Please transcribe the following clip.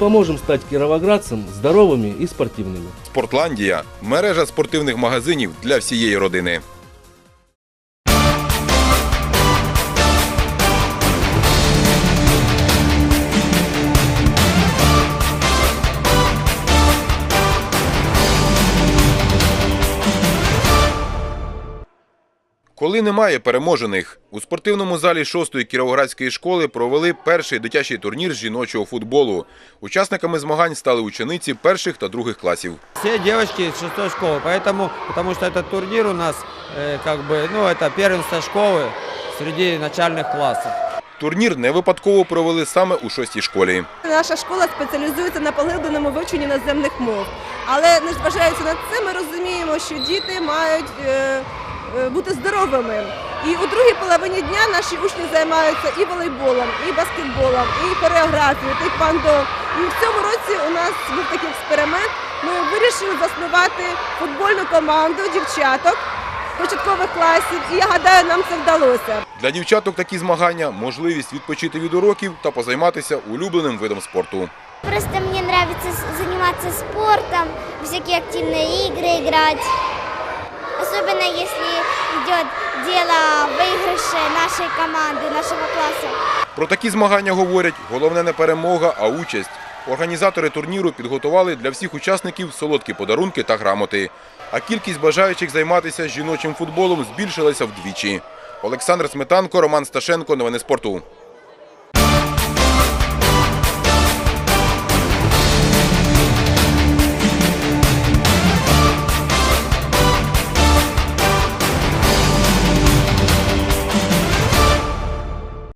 Поможем стать кіровоградцем здоровими і спортивними. Спортландія мережа спортивних магазинів для всієї родини. Коли немає переможених, у спортивному залі 6-ї Кіровоградської школи провели перший дитячий турнір з жіночого футболу. Учасниками змагань стали учениці перших та других класів. Все девочки из шестой школы, поэтому, потому что этот турнир у нас, э, как бы, ну, это первенство школы среди начальных классов. Турнір не випадково провели саме у 6-й школі. Наша школа спеціалізується на поглибленому вивченні іноземних мов. Але незважаючи на це, ми розуміємо, що діти мають е, е, бути здоровими. І у другій половині дня наші учні займаються і волейболом, і баскетболом, і хореографією, тейквандо. І в цьому році у нас був такий експеримент. Ми вирішили заснувати футбольну команду дівчаток початкових класів. І я гадаю, нам це вдалося. Для дівчаток такі змагання можливість відпочити від уроків та позайматися улюбленим видом спорту. Просто мне нравится с- заниматься спортом, всякие активные игры играть Особенно если идет дело в выигрыше нашей команды, нашего класса. Про такі змагання говорять головне не перемога, а участь. Організатори турніру підготували для всіх учасників солодкі подарунки та грамоти. А кількість бажаючих займатися жіночим футболом збільшилася вдвічі. Олександр Сметанко, Роман Сташенко. Новини спорту.